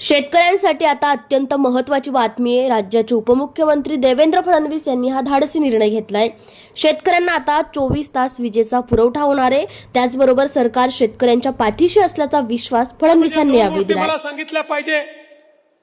शेतकऱ्यांसाठी आता अत्यंत महत्वाची बातमी आहे. राज्याचे उपमुख्यमंत्री देवेंद्र फडणवीस यांनी हा धाडसी निर्णय घेतलाय. शेतकऱ्यांना आता चोवीस तास विजेचा पुरवठा होणार आहे. त्याचबरोबर सरकार शेतकऱ्यांच्या पाठीशी असल्याचा विश्वास फडणवीसांनी यावेळी दिलाय. मला सांगितल्या पाहिजे.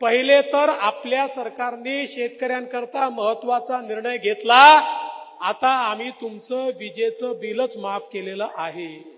पहिले तर आपल्या सरकारने शेतकऱ्यांकरता महत्त्वाचा निर्णय घेतला. आता आम्ही तुमचं विजेचं बिलच माफ केलेलं आहे.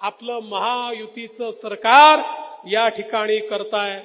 आपलं महायुतीचं सरकार या ठिकाणी करताय.